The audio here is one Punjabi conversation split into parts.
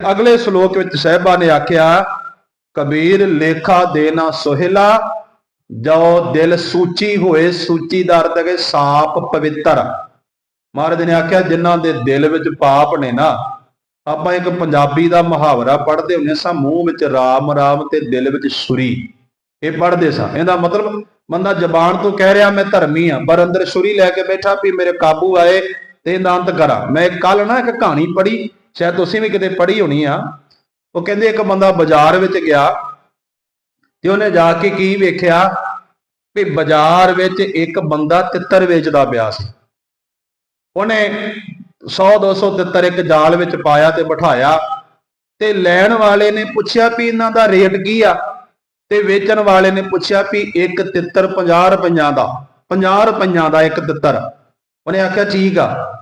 ਅਗਲੇ ਸ਼ਲੋਕ ਵਿੱਚ ਸਹਿਬਾ ਨੇ ਆਖਿਆ, ਕਬੀਰ ਲੇਖਾ ਦੇਣਾ ਸੁਹਿਲਾ, ਜੋ ਦਿਲ ਸੂਚੀ ਹੋਏ ਸੂਚੀ ਦਾ ਅਰਥ ਹੈ ਸਾਪ ਪਵਿੱਤਰ। ਮਹਾਰਾਜ ਨੇ ਆਖਿਆ, ਜਿਨ੍ਹਾਂ ਦੇ ਦਿਲ ਵਿੱਚ ਪਾਪ ਨੇ ਨਾ, ਆਪਾਂ ਇੱਕ ਪੰਜਾਬੀ ਦਾ ਮੁਹਾਵਰਾ ਪੜ੍ਹਦੇ ਹੁੰਦੇ ਸਾਂ, ਮੂੰਹ ਵਿੱਚ ਰਾਮ ਰਾਮ ਤੇ ਦਿਲ ਵਿੱਚ ਸੁਰੀ। ਇਹ ਪੜ੍ਹਦੇ ਸਾਂ। ਇਹਦਾ ਮਤਲਬ ਬੰਦਾ ਜ਼ਬਾਨ ਤੋਂ ਕਹਿ ਰਿਹਾ, ਮੈਂ ਧਰਮੀ ਆ, ਪਰ ਅੰਦਰ ਸੁਰੀ ਲੈ ਕੇ ਬੈਠਾ ਵੀ ਮੇਰੇ ਕਾਬੂ ਆਏ ਤੇ ਇਹਦਾ ਅੰਤ ਕਰਾਂ। ਮੈਂ ਕੱਲ ਨਾ ਇੱਕ ਕਹਾਣੀ ਪੜ੍ਹੀ ਸ਼ਾਇਦ ਤੁਸੀਂ ਵੀ ਕਿਤੇ ਪੜ੍ਹੀ ਹੋਣੀ ਆ। ਉਹ ਕਹਿੰਦੇ ਇੱਕ ਬੰਦਾ ਬਾਜ਼ਾਰ ਵਿੱਚ ਗਿਆ ਤੇ ਉਹਨੇ ਜਾ ਕੇ ਕੀ ਵੇਖਿਆ? ਵੀ ਬਾਜ਼ਾਰ ਵਿੱਚ ਇੱਕ ਬੰਦਾ ਤਿੱਤਰ ਵੇਚਦਾ ਪਿਆ ਸੀ। ਉਹਨੇ 100 200 ਤਿੱਤਰ ਇੱਕ ਜਾਲ ਵਿੱਚ ਪਾਇਆ ਤੇ ਬਿਠਾਇਆ ਤੇ ਲੈਣ ਵਾਲੇ ਨੇ ਪੁੱਛਿਆ ਵੀ ਇਹਨਾਂ ਦਾ ਰੇਟ ਕੀ ਆ? ਤੇ ਵੇਚਣ ਵਾਲੇ ਨੇ ਪੁੱਛਿਆ ਵੀ ਇੱਕ ਤਿੱਤਰ 50 ਰੁਪਈਆਂ ਦਾ 50 ਰੁਪਈਆਂ ਦਾ ਇੱਕ ਤਿੱਤਰ। ਉਹਨੇ ਆਖਿਆ, ਠੀਕ ਆ।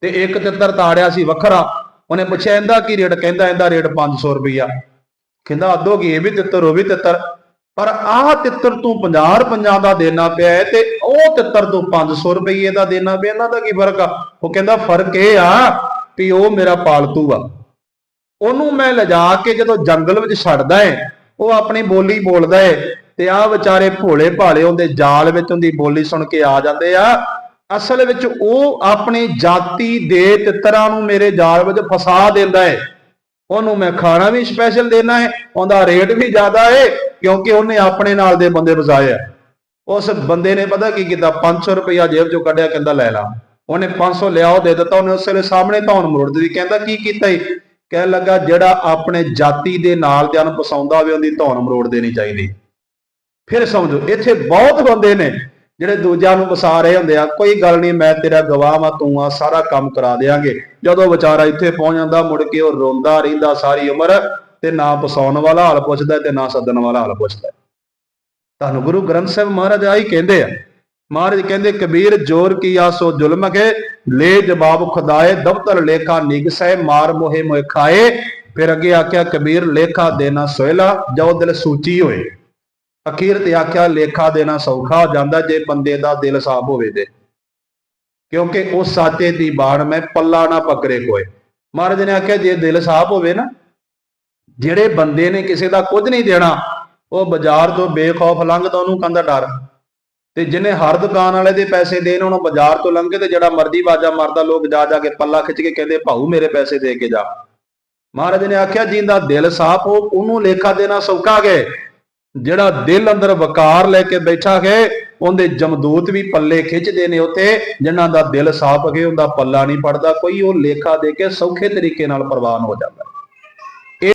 ਤੇ ਇੱਕ ਤਿੱਤਰ ਤਾੜਿਆ ਸੀ ਵੱਖਰਾ। ਉਹਨੇ ਪੁੱਛਿਆ, ਇਹਦਾ ਕੀ ਰੇਟ? ਕਹਿੰਦਾ, ਇਹਦਾ ਰੇਟ 500 ਰੁਪਈਆ। ਕਹਿੰਦਾ, ਅੱਧੋ ਕੀ, ਇਹ ਵੀ ਤਿੱਤਰ, ਉਹ ਵੀ ਤਿੱਤਰ। ਪਰ ਆਹ ਤਿੱਤਰ ਤੂੰ 50 ਰੁਪਈਆਂ ਦਾ ਦੇਣਾ ਪਿਆ ਹੈ ਤੇ ਉਹ ਤਿੱਤਰ ਤੂੰ 500 ਰੁਪਏ ਦਾ ਦੇਣਾ ਪਿਆ, ਇਹਨਾਂ ਦਾ ਕੀ ਫ਼ਰਕ ਆ? ਉਹ ਕਹਿੰਦਾ, ਫ਼ਰਕ ਇਹ ਆ ਵੀ ਉਹ ਮੇਰਾ ਪਾਲਤੂ ਆ। ਉਹਨੂੰ ਮੈਂ ਲਿਜਾ ਕੇ ਜਦੋਂ ਜੰਗਲ ਵਿੱਚ ਛੱਡਦਾ ਏ, ਉਹ ਆਪਣੀ ਬੋਲੀ ਬੋਲਦਾ ਏ ਤੇ ਆਹ ਵਿਚਾਰੇ ਭੋਲੇ ਭਾਲੇ ਉਹਦੇ ਜਾਲ ਵਿੱਚ ਉਹਦੀ ਬੋਲੀ ਸੁਣ ਕੇ ਆ ਜਾਂਦੇ ਆ। ਅਸਲ ਵਿੱਚ ਉਹ ਆਪਣੀ ਜਾਤੀ ਦੇ ਤਿੱਤਰਾਂ ਨੂੰ ਮੇਰੇ ਜਾਲ ਵਿੱਚ ਫਸਾ ਦਿੰਦਾ ਹੈ। ਉਹਨੂੰ ਮੈਂ ਖਾਣਾ ਵੀ ਸਪੈਸ਼ਲ ਦੇਣਾ ਹੈ, ਉਹਦਾ ਰੇਟ ਵੀ ਜ਼ਿਆਦਾ ਹੈ, ਕਿਉਂਕਿ ਉਹਨੇ ਆਪਣੇ ਨਾਲ ਦੇ ਬੰਦੇ ਵਸਾਏ ਆ ਉਸ ਬੰਦੇ ਨੇ ਪਤਾ ਕੀ ਕੀਤਾ? 500 ਰੁਪਇਆ ਜੇਬ ਚੋਂ ਕੱਢਿਆ, ਕਹਿੰਦਾ ਲੈ ਲਾ। ਉਹਨੇ 500 ਲਿਆ ਉਹ ਦੇ ਦਿੱਤਾ। ਉਹਨੇ ਉਸੇ ਵੇਲੇ ਸਾਹਮਣੇ ਧੌਣ ਮਰੋੜ ਦਿੱਤੀ। ਕਹਿੰਦਾ ਕੀ ਕੀਤਾ ਈ ਕਹਿਣ ਲੱਗਾ, ਜਿਹੜਾ ਆਪਣੇ ਜਾਤੀ ਦੇ ਨਾਲ ਦਿਆਂ ਨੂੰ ਪਸਾਉਂਦਾ ਹੋਵੇ, ਉਹਦੀ ਧੌਣ ਮਰੋੜ ਦੇਣੀ ਚਾਹੀਦੀ। ਫਿਰ ਸਮਝੋ, ਇੱਥੇ ਬਹੁਤ ਬੰਦੇ ਨੇ। ਜਿਹੜੇ ਦੂਜਿਆਂ ਨੂੰ ਵਸਾ ਰਹੇ ਹੁੰਦੇ ਆ, ਕੋਈ ਗੱਲ ਨਹੀਂ ਮੈਂ ਤੇਰਾ ਗਵਾਹ ਵਾਂ, ਤੂੰ ਆ, ਸਾਰਾ ਕੰਮ ਕਰਾ ਦੇਾਂਗੇ ਜਦੋਂ ਵਿਚਾਰਾ ਇੱਥੇ ਪਹੁੰਚ ਜਾਂਦਾ, ਮੁੜ ਕੇ ਉਹ ਰੋਂਦਾ ਰਹਿੰਦਾ ਸਾਰੀ ਉਮਰ, ਤੇ ਨਾ ਪਸਾਉਣ ਵਾਲਾ ਹਾਲ ਪੁੱਛਦਾ ਤੇ ਨਾ ਸੱਦਣ ਵਾਲਾ ਹਾਲ ਪੁੱਛਦਾ। ਤੁਹਾਨੂੰ ਗੁਰੂ ਗ੍ਰੰਥ ਸਾਹਿਬ ਮਹਾਰਾਜ ਆਹੀ ਕਹਿੰਦੇ ਆ। ਮਹਾਰਾਜ ਕਹਿੰਦੇ, ਕਬੀਰ ਜੋਰ ਕੀ ਆਸੋ ਜ਼ੁਲਮ ਕੇ, ਲੈ ਜਵਾਬ ਖੁਦਾਏ, ਦਫਤਰ ਲੇਖਾ ਨਿਗਸੈ, ਮਾਰ ਮੋਹੇ ਮੋਇ ਖਾਏ। ਫਿਰ ਅੱਗੇ ਆਖਿਆ, ਕਬੀਰ, ਲੇਖਾ ਦੇਣਾ ਸੋਇਲਾ ਜੋ ਦਿਲ ਸੂਚੀ ਹੋਏ। ਅਖੀਰ ਤੇ ਆਖਿਆ, ਲੇਖਾ ਦੇਣਾ ਸੌਖਾ ਹੋ ਜਾਂਦਾ ਜੇ ਬੰਦੇ ਦਾ ਦਿਲ ਸਾਫ਼ ਹੋਵੇ ਤੇ। ਕਿਉਂਕਿ ਉਹ ਸਾਚੇ ਦੀ ਬਾਣ ਮੈਂ ਪੱਲਾ ਨਾ ਪਕਰੇ ਕੋਏ ਮਹਾਰਾਜ ਨੇ ਆਖਿਆ, ਜੇ ਦਿਲ ਸਾਫ਼ ਹੋਵੇ ਨਾ, ਜਿਹੜੇ ਬੰਦੇ ਨੇ ਕਿਸੇ ਦਾ ਕੁਝ ਨਹੀਂ ਦੇਣਾ, ਉਹ ਬਾਜ਼ਾਰ ਤੋਂ ਬੇਖੌਫ ਲੰਘਦਾ, ਉਹਨੂੰ ਕਹਿੰਦਾ ਡਰ। ਤੇ ਜਿਹਨੇ ਹਰ ਦੁਕਾਨ ਵਾਲੇ ਦੇ ਪੈਸੇ ਦੇਣ ਉਹਨੂੰ ਬਾਜ਼ਾਰ ਤੋਂ ਲੰਘੇ ਤੇ ਜਿਹੜਾ ਮਰਦੀ ਬਾਜਾ ਮਾਰਦਾ, ਲੋਕ ਜਾ ਜਾ ਕੇ ਪੱਲਾ ਖਿੱਚ ਕੇ ਕਹਿੰਦੇ ਭਾਊ ਮੇਰੇ ਪੈਸੇ ਦੇ ਕੇ ਜਾ। ਮਹਾਰਾਜ ਨੇ ਆਖਿਆ, ਜਿੰਦਾ ਦਿਲ ਸਾਫ਼ ਹੋ, ਉਹਨੂੰ ਲੇਖਾ ਦੇਣਾ ਸੌਖਾ ਗਏ ਜਿਹੜਾ ਦਿਲ ਅੰਦਰ ਵਕਾਰ ਲੈ ਕੇ ਬੈਠਾ ਹੈ, ਉਹਦੇ ਜਮਦੂਤ ਵੀ ਪੱਲੇ ਖਿੱਚਦੇ ਨੇ ਉੱਥੇ ਜਿਨ੍ਹਾਂ ਦਾ ਦਿਲ ਸਾਫ਼ ਹੈ, ਉਹਦਾ ਪੱਲਾ ਨਹੀਂ ਪੜਦਾ, ਕੋਈ ਉਹ ਲੇਖਾ ਦੇ ਕੇ ਸੌਖੇ ਤਰੀਕੇ ਨਾਲ ਪ੍ਰਵਾਨ ਹੋ ਜਾਂਦਾ